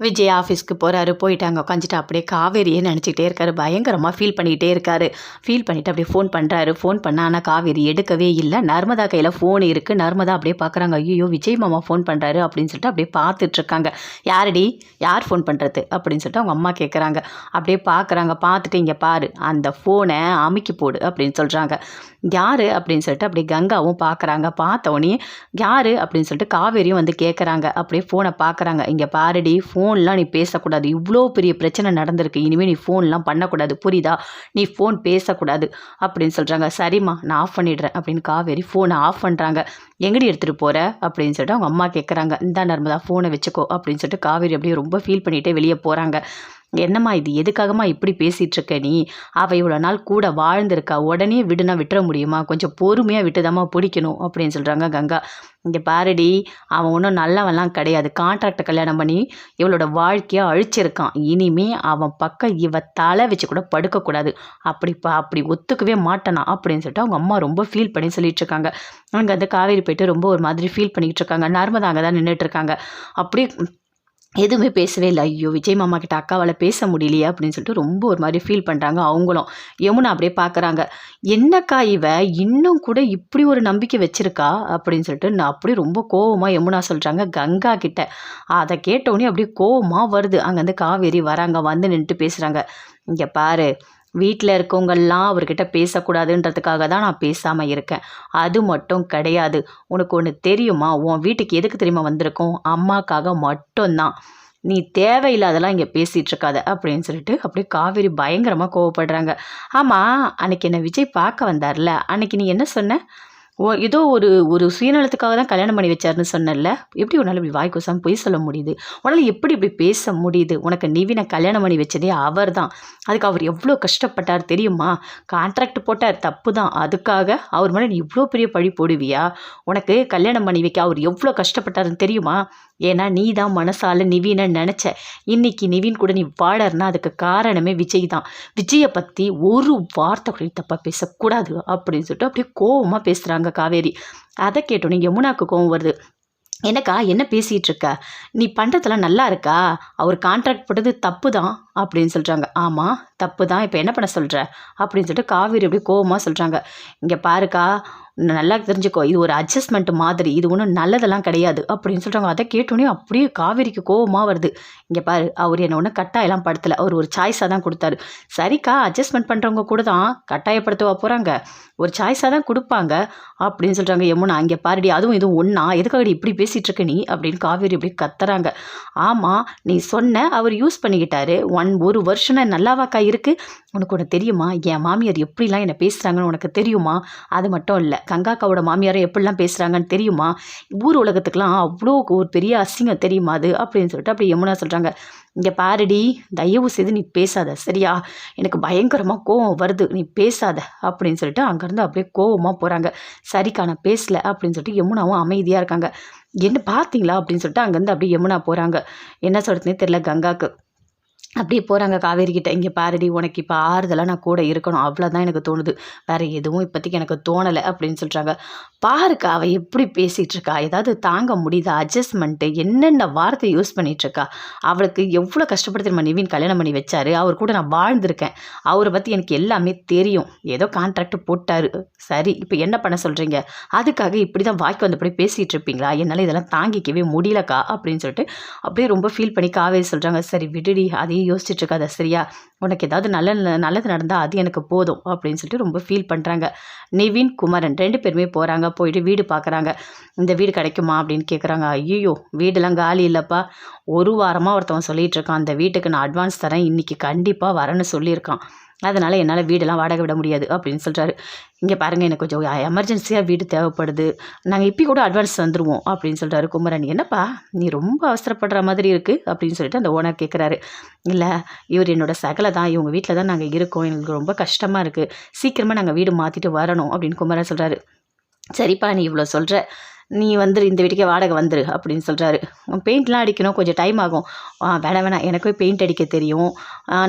விஜய் ஆஃபீஸ்க்கு போகிறாரு போயிட்டு அங்கே உட்காந்துட்டு அப்படியே காவேரியே நினச்சிக்கிட்டே இருக்காரு. பயங்கரமாக ஃபீல் பண்ணிக்கிட்டே இருக்காரு. ஃபீல் பண்ணிவிட்டு அப்படியே ஃபோன் பண்ணுறாரு ஃபோன் பண்ண ஆனால் காவேரி எடுக்கவே இல்லை. நர்மதா கையில் ஃபோன் இருக்குது நர்மதா அப்படியே பார்க்குறாங்க ஐயோ விஜய் மாமா ஃபோன் பண்ணுறாரு அப்படின்னு சொல்லிட்டு அப்படியே பார்த்துட்ருக்காங்க யாரடி? யார் ஃபோன் பண்ணுறது அப்படின்னு சொல்லிட்டு அவங்க அம்மா கேட்குறாங்க அப்படியே பார்க்குறாங்க பார்த்துட்டு இங்கே பாரு அந்த ஃபோனை அமுக்கி போடு அப்படின்னு சொல்கிறாங்க யார்? அப்படின்னு சொல்லிட்டு அப்படியே கங்காவும் பார்க்குறாங்க பார்த்தவொடனே யார்? அப்படின்னு சொல்லிட்டு காவேரியும் வந்து கேட்குறாங்க அப்படியே ஃபோனை பார்க்குறாங்க இங்கே பாருடி ஃபோன் ஃபோன்லாம் நீ பேசக்கூடாது. இவ்வளோ பெரிய பிரச்சனை நடந்திருக்கு. இனிமேல் நீ ஃபோன்லாம் பண்ணக்கூடாது. புரியுதா? நீ ஃபோன் பேசக்கூடாது அப்படின்னு சொல்கிறாங்க சரிம்மா நான் ஆஃப் பண்ணிடுறேன் அப்படின்னு காவேரி ஃபோனை ஆஃப் பண்ணுறாங்க எங்கடி எடுத்துகிட்டு போகிற அப்படின்னு சொல்லிட்டு அவங்க அம்மா கேட்குறாங்க இந்தா நர்மதா ஃபோனை வச்சுக்கோ அப்படின்னு சொல்லிட்டு காவேரி அப்படியே ரொம்ப ஃபீல் பண்ணிகிட்டே வெளியே போகிறாங்க என்னம்மா இது? எதுக்காகம்மா இப்படி பேசிகிட்டு இருக்க நீ? அவள் இவ்வளோ நாள் கூட வாழ்ந்திருக்கா. உடனே விடுனா விட்டுற முடியுமா? கொஞ்சம் பொறுமையாக விட்டுதாம்மா பிடிக்கணும் அப்படின்னு சொல்கிறாங்க கங்கா. இங்கே பாரடி அவன் ஒன்றும் நல்லவன்லாம் கிடையாது. கான்ட்ராக்டை கல்யாணம் பண்ணி இவளோட வாழ்க்கையை அழிச்சிருக்கான். இனிமே அவன் பக்கம் இவ தலை வச்சு கூட படுக்கக்கூடாது. அப்படி ப அப்படி ஒத்துக்கவே மாட்டானா அப்படின்னு சொல்லிட்டு அவங்க அம்மா ரொம்ப ஃபீல் பண்ணி சொல்லிட்டு இருக்காங்க அங்கே அந்த காவேரி போயிட்டு ரொம்ப ஒரு மாதிரி ஃபீல் பண்ணிக்கிட்டு இருக்காங்க நர்மதா அங்கே தான் நின்றுட்டு இருக்காங்க அப்படியே எதுவுமே பேசவே இல்லை. ஐயோ விஜய் மாமா கிட்ட அக்காவால் பேச முடியலையே அப்படின்னு சொல்லிட்டு ரொம்ப ஒரு மாதிரி ஃபீல் பண்ணுறாங்க அவங்களும். யமுனா அப்படியே பார்க்குறாங்க என்னக்கா இவ? இன்னும் கூட இப்படி ஒரு நம்பிக்கை வச்சிருக்கா? அப்படின்னு சொல்லிட்டு நான் அப்படியே ரொம்ப கோவமாக யமுனா சொல்கிறாங்க கங்கா கிட்ட. அதை கேட்டோடனே அப்படியே கோவமாக வருது. அங்கேருந்து காவேரி வராங்க. வந்து நின்றுட்டு பேசுகிறாங்க இங்கே பாரு வீட்டில் இருக்கவங்கெல்லாம் அவர்கிட்ட பேசக்கூடாதுன்றதுக்காக தான் நான் பேசாமல் இருக்கேன். அது மட்டும் கிடையாது. உனக்கு ஒன்று தெரியுமா? உன் வீட்டுக்கு எதுக்கு தெரியுமா வந்திருக்கோம்? அம்மாக்காக மட்டும்தான். நீ தேவையில்லாதெல்லாம் இங்கே பேசிகிட்டு இருக்காத அப்படின்னு சொல்லிட்டு அப்படியே காவேரி பயங்கரமாக கோவப்படுறாங்க. ஆமாம் அன்னைக்கு என்னை விஜய் பார்க்க வந்தார்ல? அன்னைக்கு நீ என்ன சொன்ன? ஓ ஏதோ ஒரு ஒரு சுயநலத்துக்காக தான் கல்யாணம் பண்ணி வச்சாருன்னு சொன்னல எப்படி உன்னால் இப்படி வாய் பொய் சொல்ல முடியுது? உன்னால் எப்படி இப்படி பேச முடியுது? உனக்கு நிவினை கல்யாணம் பண்ணி வச்சதே அவர் தான். அதுக்கு அவர் எவ்வளோ கஷ்டப்பட்டார் தெரியுமா? கான்ட்ராக்ட் போட்டார் தப்பு தான். அதுக்காக அவர் மேலே நீ இவ்வளோ பெரிய பழி போடுவியா? உனக்கு கல்யாணம் பண்ணி வைக்க அவர் எவ்வளோ கஷ்டப்பட்டாருன்னு தெரியுமா? ஏன்னா நீ தான் மனசால நிவினை நினச்ச. இன்னைக்கு நிவின் கூட நீ வாழறனா அதுக்கு காரணமே விஜய் தான். விஜயை பற்றி ஒரு வார்த்தை கூட தப்பாக பேசக்கூடாது அப்படின்னு சொல்லிட்டு அப்படியே கோவமாக பேசுகிறாங்க காவேரி. அதை கேட்டோன்னே யமுனாக்கு கோவம் வருது. என்னக்கா என்ன பேசிகிட்டு இருக்க நீ பண்ணுறதுலாம் நல்லா இருக்கா? அவர் கான்ட்ராக்ட் போட்டது தப்பு தான் அப்படின்னு சொல்கிறாங்க ஆமாம் தப்பு தான் இப்போ என்ன பண்ண சொல்கிற அப்படின்னு சொல்லிட்டு காவேரி அப்படியே கோவமாக சொல்கிறாங்க இங்கே பாருக்கா நல்லா தெரிஞ்சுக்கோ இது ஒரு அட்ஜஸ்ட்மெண்ட் மாதிரி இது ஒன்றும் நல்லதெல்லாம் கிடையாது அப்படின்னு சொல்கிறாங்க அதை கேட்டோன்னே அப்படியே காவேரிக்கு கோவமாக வருது. இங்கே பாரு அவர் என்ன ஒன்றும் கட்டாயெல்லாம் படுத்தலை. அவர் ஒரு சாய்ஸாக தான் கொடுத்தாரு. சரிக்கா அட்ஜஸ்ட்மெண்ட் பண்ணுறவங்க கூட தான் கட்டாயப்படுத்தவா போகிறாங்க ஒரு சாய்ஸாக தான் கொடுப்பாங்க அப்படின்னு சொல்கிறாங்க யமுனா இங்கே பாருடி அதுவும் இதுவும் ஒன்றா எதுக்காக இப்படி பேசிகிட்டு இருக்க நீ? அப்படின்னு காவேரி இப்படி கத்துறாங்க. ஆமாம் நீ சொன்ன அவர் யூஸ் பண்ணிக்கிட்டாரு. ஒன் ஒரு வருஷம் நல்லாவாக்கா இருக்குது உனக்கு ஒன்று தெரியுமா? என் மாமியார் எப்படிலாம் என்னை பேசுகிறாங்கன்னு உனக்கு தெரியுமா? அது மட்டும் இல்லை. கங்காக்காவோட மாமியாரை எப்படிலாம் பேசுகிறாங்கன்னு தெரியுமா? ஊர் உலகத்துக்கெலாம் அவ்வளோ ஒரு பெரிய அசிங்கம் தெரியுமா அது? அப்படின்னு சொல்லிட்டு அப்படி யமுனா சொல்கிறாங்க இங்கே பாரடி தயவு செய்து நீ பேசாத சரியா? எனக்கு பயங்கரமாக கோவம் வருது நீ பேசாத அப்படின்னு சொல்லிட்டு அங்கேருந்து அப்படியே கோவமாக போகிறாங்க சரிக்கா நான் அப்படின்னு சொல்லிட்டு யமுனாவும் அமைதியாக இருக்காங்க. என்ன பார்த்தீங்களா? அப்படின்னு சொல்லிட்டு அங்கேருந்து அப்படியே யமுனா போகிறாங்க என்ன சொல்கிறதுனே தெரில கங்காக்கு. அப்படியே போகிறாங்க காவேரி கிட்டே இங்கே பாருடி உனக்கு இப்போ ஆறுதலாக நான் கூட இருக்கணும். அவ்வளோதான் எனக்கு தோணுது. வேறு எதுவும் இப்போதைக்கு எனக்கு தோணலை அப்படின்னு சொல்கிறாங்க பாருக்கா அவள் எப்படி பேசிகிட்டு இருக்கா? ஏதாவது தாங்க முடியுதா? அட்ஜஸ்ட்மெண்ட்டு என்னென்ன வார்த்தை யூஸ் பண்ணிகிட்ருக்கா அவளுக்கு எவ்வளோ கஷ்டப்படுத்தி நம்ம நிவின் கல்யாணம் பண்ணி வச்சாரு. அவர் கூட நான் வாழ்ந்திருக்கேன். அவரை பற்றி எனக்கு எல்லாமே தெரியும். ஏதோ கான்ட்ராக்ட் போட்டார். சரி இப்போ என்ன பண்ண சொல்கிறீங்க அதுக்காக இப்படி தான் வாய்க்கு வந்தபடி பேசிகிட்டு இருப்பீங்களா? என்னால் இதெல்லாம் தாங்கிக்கவே முடியலக்கா? அப்படின்னு சொல்லிட்டு அப்படியே ரொம்ப ஃபீல் பண்ணி காவேரி சொல்கிறாங்க சரி விடுடி அதே யோசிச்சுட்ருக்காத சரியா? உனக்கு ஏதாவது நல்ல நல்லது நடந்தால் அது எனக்கு போதும் அப்படின்னு சொல்லிட்டு ரொம்ப ஃபீல் பண்ணுறாங்க நிவின் குமரன் ரெண்டு பேருமே போகிறாங்க போயிட்டு வீடு பார்க்குறாங்க இந்த வீடு கிடைக்குமா? அப்படின்னு கேட்குறாங்க ஐயோ வீடெல்லாம் காலி இல்லைப்பா. ஒரு வாரமாக ஒருத்தவன் சொல்லிகிட்டு இருக்கான் அந்த வீட்டுக்கு நான் அட்வான்ஸ் தரேன் இன்றைக்கி கண்டிப்பாக வரேன்னு சொல்லியிருக்கான். அதனால் என்னால் வீடெல்லாம் வாடகை விட முடியாது அப்படின்னு சொல்கிறாரு இங்கே பாருங்கள் எனக்கு கொஞ்சம் எமர்ஜென்சியாக வீடு தேவைப்படுது. நாங்கள் இப்போ கூட அட்வான்ஸ் வந்துடுவோம் அப்படின்னு சொல்கிறாரு குமரன். என்னப்பா நீ ரொம்ப அவசரப்படுற மாதிரி இருக்குது அப்படின்னு சொல்லிட்டு அந்த ஓனர் கேட்குறாரு இல்லை இவர் என்னோடய சகலை தான் இவங்க வீட்டில் தான் நாங்கள் இருக்கோம். எங்களுக்கு ரொம்ப கஷ்டமாக இருக்குது சீக்கிரமாக நாங்கள் வீடு மாற்றிட்டு வரணும் அப்படின்னு குமரன் சொல்கிறாரு சரிப்பா நீ இவ்வளோ சொல்கிற நீ வந்துரு இந்த வீட்டுக்கே வாடகை வந்துரு அப்படின்னு சொல்கிறாரு பெயிண்ட்லாம் அடிக்கணும் கொஞ்சம் டைம் ஆகும். வேணாம் வேணாம் எனக்கும் பெயிண்ட் அடிக்க தெரியும்.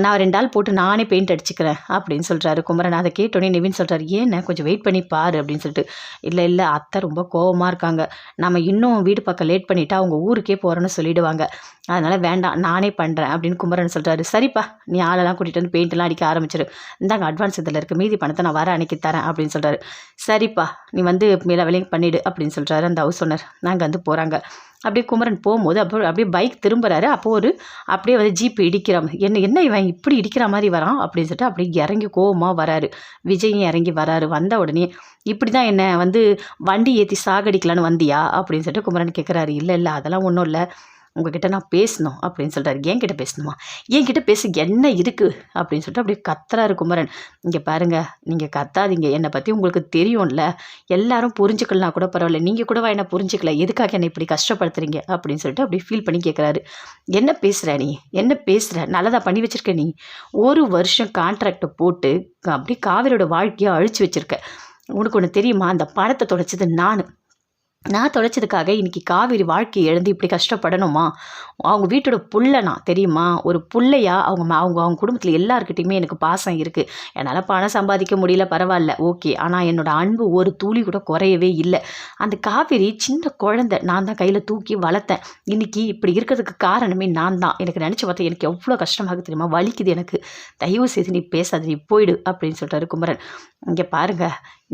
நான் ரெண்டு ஆள் போட்டு நானே பெயிண்ட் அடிச்சுக்கிறேன் அப்படின்னு சொல்கிறாரு குமரன். அதை கேட்டோன்னே நிவின் சொல்கிறார் ஏண்ணே கொஞ்சம் வெயிட் பண்ணி பாரு அப்படின்னு சொல்லிட்டு. இல்லை இல்லை அத்தை ரொம்ப கோவமாக இருக்காங்க. நம்ம இன்னும் வீடு பக்கம் லேட் பண்ணிவிட்டு அவங்க ஊருக்கே போகிறோன்னு சொல்லிடுவாங்க. அதனால் வேண்டாம் நானே பண்ணுறேன் அப்படின்னு குமரன் சொல்கிறாரு சரிப்பா நீ ஆளெல்லாம் கூட்டிகிட்டு வந்து பெயிண்ட்லாம் அடிக்க ஆரம்பிச்சிரு. இந்தாங்க அட்வான்ஸ் இதில் இருக்குது மீதி பணத்தை நான் வர அன்னைக்கு தரேன் அப்படின்னு சொல்கிறாரு சரிப்பா நீ வந்து மேலே வேலையும் பண்ணிவிடு அப்படின்னு சொல்கிறாரு அந்த ஹவுஸ் ஓனர் நாங்கள் வந்து போகிறாங்க அப்படியே குமரன் போகும்போது அப்போ அப்படியே பைக் திரும்புறாரு. அப்போ ஒரு அப்படியே வந்து ஜீப் இடிக்கிற என்ன என்ன இவன் இப்படி இடிக்கிற மாதிரி வரான் அப்படின்னு சொல்லிட்டு அப்படியே இறங்கி கோவமாக வராரு. விஜயும் இறங்கி வராரு. வந்த உடனே இப்படி தான் என்ன வந்து வண்டி ஏற்றி சாகடிக்கலான்னு வந்தியா? அப்படின்னு சொல்லிட்டு குமரன் கேட்குறாரு இல்லை இல்லை அதெல்லாம் ஒன்றும் இல்லை. உங்ககிட்ட நான் பேசணும் அப்படின்னு சொல்கிறாரு என்கிட்ட பேசணுமா? என்கிட்ட பேச என்ன இருக்குது அப்படின்னு சொல்லிட்டு அப்படியே கத்துறாரு குமரன். இங்கே பாருங்கள் நீங்கள் கத்தாதீங்க. என்னை பற்றி உங்களுக்கு தெரியும்ல. எல்லாரும் புரிஞ்சுக்கலாம் கூட பரவாயில்ல. நீங்கள் கூடவா என்ன புரிஞ்சுக்கல? எதுக்காக என்னை இப்படி கஷ்டப்படுத்துறீங்க? அப்படின்னு சொல்லிட்டு அப்படியே ஃபீல் பண்ணி கேட்குறாரு என்ன பேசுகிற நீ? என்ன பேசுகிற நல்லதாக பண்ணி வச்சுருக்க நீ? ஒரு வருஷம் கான்ட்ராக்டை போட்டு அப்படியே காவிரியோட வாழ்க்கையை அழிச்சு வச்சுருக்க. உனக்கு ஒன்று தெரியுமா? அந்த பணத்தை தொலைச்சது நான். நான் தொலைச்சதுக்காக இன்றைக்கி காவிரி வாழ்க்கையை எழுந்து இப்படி கஷ்டப்படணுமா? அவங்க வீட்டோட புள்ளனா நான் தெரியுமா? ஒரு புள்ளையா அவங்க ம- அவங்க அவங்க குடும்பத்தில் எல்லாருக்கிட்டையுமே எனக்கு பாசம் இருக்குது என்னால் பணம் சம்பாதிக்க முடியல பரவாயில்ல ஓகே. ஆனால் என்னோட அன்பு ஒரு தூளி கூட குறையவே இல்லை. அந்த காவிரி சின்ன குழந்தை நான் தான் கையில் தூக்கி வளர்த்தேன். இன்றைக்கி இப்படி இருக்கிறதுக்கு காரணமே நான் தான். எனக்கு நினச்சி பார்த்தா எனக்கு எவ்வளோ கஷ்டமாக தெரியுமா? வலிக்குது எனக்கு. தயவு செய்து நீ பேசாத நீ போயிடு அப்படின்னு சொல்லிட்டாரு குமரன். இங்கே பாருங்க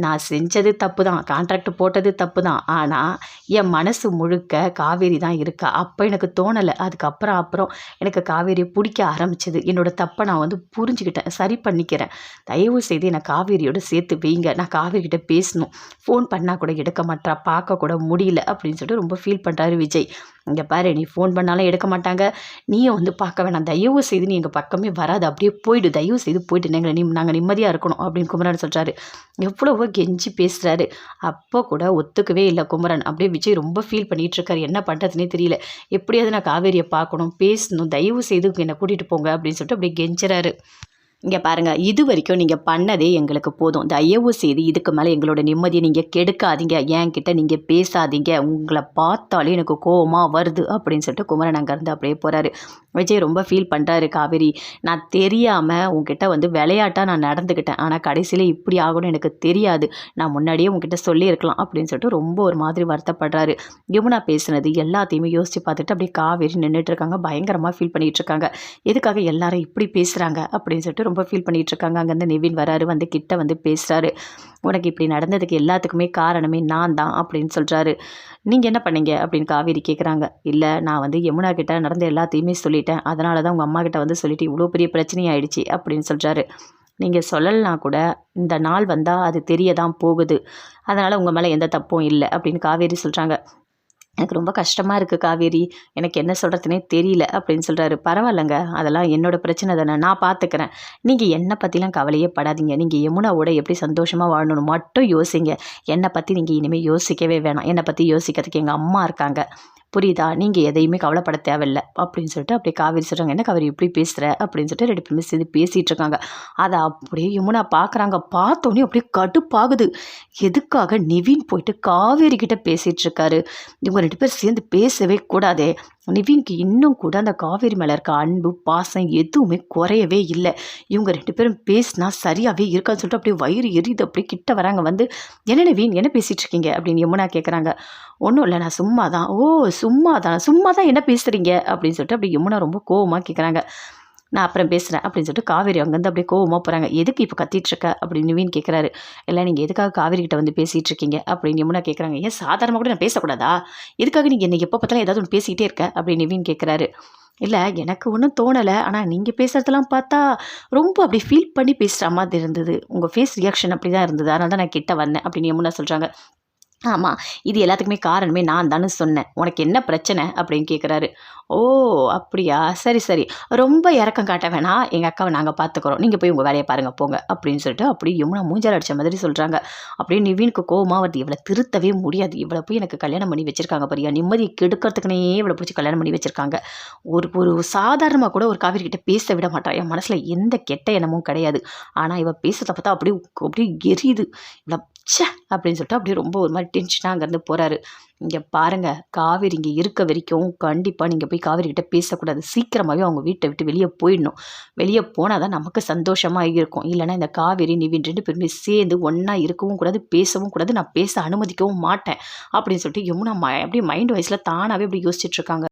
நான் செஞ்சது தப்பு தான் கான்ட்ராக்ட் போட்டது தப்பு தான் ஆனால் என் மனசு முழுக்க காவேரி தான் இருக்கா? அப்போ எனக்கு தோணலை. அதுக்கப்புறம் அப்புறம் எனக்கு காவேரியை பிடிக்க ஆரம்பிச்சது. என்னோடய தப்பை நான் வந்து புரிஞ்சுக்கிட்டேன் சரி பண்ணிக்கிறேன். தயவு செய்து என்னை காவேரியோடு சேர்த்து வைங்க. நான் காவேரிக்கிட்ட பேசணும். ஃபோன் பண்ணால் கூட எடுக்க மாட்டா பார்க்க கூட முடியல அப்படின்னு சொல்லிட்டு ரொம்ப ஃபீல் பண்ணுறாரு விஜய். இங்கே பாரு நீ ஃபோன் பண்ணாலும் எடுக்க மாட்டாங்க. நீயும் வந்து பார்க்க வேணாம். தயவு செய்து நீ எங்கள் பக்கமே வராது. அப்படியே போயிடு. தயவு செய்து போயிட்டு எங்களை நீ நாங்கள் நிம்மதியாக இருக்கணும் அப்படின்னு குமரன் சொல்கிறாரு எவ்வளவோ கெஞ்சி பேசுகிறாரு அப்போ கூட ஒத்துக்கவே இல்லை குமரன். அப்படியே விஜய் ரொம்ப ஃபீல் பண்ணிட்டு என்ன பண்ணுறதுனே தெரியல. எப்படியாவது நான் காவேரியை பார்க்கணும். பேசணும். தயவு செய்து என்னை கூட்டிகிட்டு போங்க அப்படின்னு சொல்லிட்டு அப்படியே கெஞ்சுறாரு. இங்கே பாருங்கள் இது வரைக்கும் நீங்கள் பண்ணதே எங்களுக்கு போதும். தயவு செய்து இதுக்கு மேலே எங்களோட நிம்மதியை நீங்கள் கெடுக்காதீங்க. என்கிட்ட நீங்கள் பேசாதீங்க. உங்களை பார்த்தாலே எனக்கு கோபமாக வருது அப்படின்னு சொல்லிட்டு குமரன் அங்கேருந்து அப்படியே போகிறாரு விஜய் ரொம்ப ஃபீல் பண்ணுறாரு காவேரி. நான் தெரியாமல் உங்ககிட்ட வந்து விளையாட்டாக நான் நடந்துக்கிட்டேன் ஆனால் கடைசியில் இப்படி ஆகணும்னு எனக்கு தெரியாது. நான் முன்னாடியே உங்ககிட்ட சொல்லியிருக்கலாம் அப்படின்னு சொல்லிட்டு ரொம்ப ஒரு மாதிரி வருத்தப்படுறாரு. யமுனா பேசுனது எல்லாத்தையுமே யோசித்து பார்த்துட்டு அப்படியே காவேரி நின்றுட்டு இருக்காங்க. பயங்கரமாக ஃபீல் பண்ணிகிட்ருக்காங்க இருக்காங்க. எதுக்காக எல்லாரும் இப்படி பேசுகிறாங்க அப்படின்னு சொல்லிட்டு ரொம்ப ஃபீல் பண்ணிகிட்ருக்காங்க இருக்காங்க அங்கேருந்து நிவின் வராரு வந்து கிட்ட வந்து பேசுகிறாரு உனக்கு இப்படி நடந்ததுக்கு எல்லாத்துக்குமே காரணமே நான் தான் அப்படின்னு சொல்கிறாரு நீங்கள் என்ன பண்ணீங்க? அப்படின்னு காவேரி கேட்குறாங்க இல்லை நான் வந்து யமுனா கிட்ட நடந்த எல்லாத்தையுமே சொல்லிட்டேன். அதனால தான் உங்கள் அம்மா கிட்ட வந்து சொல்லிட்டு இவ்வளோ பெரிய பிரச்சனையாயிடுச்சு அப்படின்னு சொல்கிறாரு நீங்கள் சொல்லலைனா கூட இந்த நாள் வந்தால் அது தெரிய தான் போகுது. அதனால் உங்கள் மேலே எந்த தப்பும் இல்லை அப்படின்னு காவேரி சொல்கிறாங்க எனக்கு ரொம்ப கஷ்டமாக இருக்குது காவேரி. எனக்கு என்ன சொல்கிறதுனே தெரியல அப்படின்னு சொல்கிறாரு பரவாயில்லைங்க. அதெல்லாம் என்னோடய பிரச்சனை தானே. நான் பார்த்துக்கிறேன் நீங்கள் என்னை பற்றிலாம் கவலையே படாதீங்க. நீங்கள் யமுனாவோட எப்படி சந்தோஷமாக வாழணும் மட்டும் யோசிங்க. என்னை பற்றி நீங்கள் இனிமேல் யோசிக்கவே வேணாம். என்னை பற்றி யோசிக்கிறதுக்கு எங்கள் அம்மா இருக்காங்க. புரியுதா? நீங்கள் எதையுமே கவலைப்பட தேவையில்ல. அப்படின்னு சொல்லிட்டு அப்படியே காவேரி சொல்கிறாங்க என்ன காவேரி இப்படி பேசுகிற அப்படின்னு சொல்லிட்டு ரெண்டு பேருமே சேர்ந்து பேசிகிட்டு இருக்காங்க. அதை அப்படியே யமுனா பார்க்குறாங்க பார்த்தோன்னே அப்படியே கடுப்பாகுது. எதுக்காக நிவின் போயிட்டு காவேரி கிட்டே பேசிகிட்டு இருக்காரு? இவங்க ரெண்டு பேரும் சேர்ந்து பேசவே கூடாதே. நிவின்க்கு இன்னும் கூட அந்த காவேரி மேலே இருக்க அன்பு பாசம் எதுவுமே குறையவே இல்லை. இவங்க ரெண்டு பேரும் பேசினா சரியாகவே இருக்கான்னு சொல்லிட்டு அப்படியே வயிறு எரியுது. அப்படியே கிட்ட வராங்க வந்து என்ன நிவின் என்ன பேசிகிட்டு இருக்கீங்க? அப்படின்னு யமுனா கேட்குறாங்க ஒன்றும் இல்லை நான் சும்மா தான் ஓ சும்மா தான் சும்மா தான் என்ன பேசுகிறீங்க அப்படின்னு சொல்லிட்டு அப்படி யமுனா ரொம்ப கோவமாக கேட்குறாங்க நான் அப்புறம் பேசுகிறேன் அப்படின்னு சொல்லிட்டு காவேரி அங்கேருந்து அப்படியே கோவமாக போகிறாங்க எதுக்கு இப்போ கத்திட்டுருக்க? அப்படின்னு நிவின் கேட்குறாரு இல்லை நீங்கள் எதுக்காக காவேரி கிட்ட வந்து பேசிகிட்டு இருக்கீங்க அப்படின்னு யமுனா கேட்குறாங்க ஏன் சாதாரணமாக கூட நான் பேசக்கூடாதா? எதுக்காக நீங்கள் என்னை எப்போ பார்த்தாலும் ஏதாவது ஒன்று பேசிக்கிட்டே இருக்க? அப்படின்னு நிவின் கேட்குறாரு இல்லை எனக்கு ஒன்றும் தோணலை. ஆனால் நீங்கள் பேசுகிறதெல்லாம் பார்த்தா ரொம்ப அப்படி ஃபீல் பண்ணி பேசுகிற மாதிரி இருந்தது. உங்கள் ஃபேஸ் ரியாக்ஷன் அப்படி தான் இருந்தது. அதனால தான் நான் கிட்ட வந்தேன் அப்படின்னு யமுனா சொல்கிறாங்க ஆமாம் இது எல்லாத்துக்குமே காரணமே நான் தானே சொன்னேன். உனக்கு என்ன பிரச்சனை? அப்படின்னு கேட்குறாரு ஓ அப்படியா? சரி சரி. ரொம்ப இறக்கம் காட்ட வேணாம். எங்கள் அக்காவை நாங்கள் பார்த்துக்குறோம் நீங்கள் போய் உங்கள் வேலையை பாருங்கள் போங்க. அப்படின்னு சொல்லிட்டு அப்படியே யமுனா மூஞ்சால் அடித்த மாதிரி சொல்கிறாங்க அப்படியே நிவீனுக்கு கோவமாக வருது. இவளை திருத்தவே முடியாது. இவளை போய் எனக்கு கல்யாணம் பண்ணி வச்சிருக்காங்க பாரியா? நிம்மதி கெடுக்கிறதுக்குனே இவளை பிடிச்சி கல்யாணம் பண்ணி வச்சுருக்காங்க. ஒரு ஒரு சாதாரணமாக கூட ஒரு காவிரிக்கிட்ட பேச விட மாட்டான் என் மனசில் எந்த கெட்ட எண்ணமும் கிடையாது. ஆனால் இவள் பேசுறத பார்த்தா அப்படியே அப்படியே எரியுது. இவளை ச்சே! அப்படின்னு சொல்லிட்டு அப்படியே ரொம்ப ஒரு மாதிரி டென்ஷனாக அங்கேருந்து போகிறாரு இங்கே பாருங்கள் காவேரி இங்கே இருக்க வரைக்கும் கண்டிப்பாக நீங்கள் போய் காவேரி கிட்டே பேசக்கூடாது. சீக்கிரமாகவே அவங்க வீட்டை விட்டு வெளியே போயிடணும். வெளியே போனால் தான் நமக்கு சந்தோஷமாக இருக்கும். இல்லைன்னா இந்த காவேரி நிவின் ரெண்டு பேருமே சேர்ந்து ஒன்றா இருக்கவும் கூடாது பேசவும் கூடாது. நான் பேச அனுமதிக்கவும் மாட்டேன். அப்படின்னு சொல்லிட்டு யமுனா ம அப்படியே மைண்ட் வைஸில் தானாகவே அப்படி யோசிச்சுட்ருக்காங்க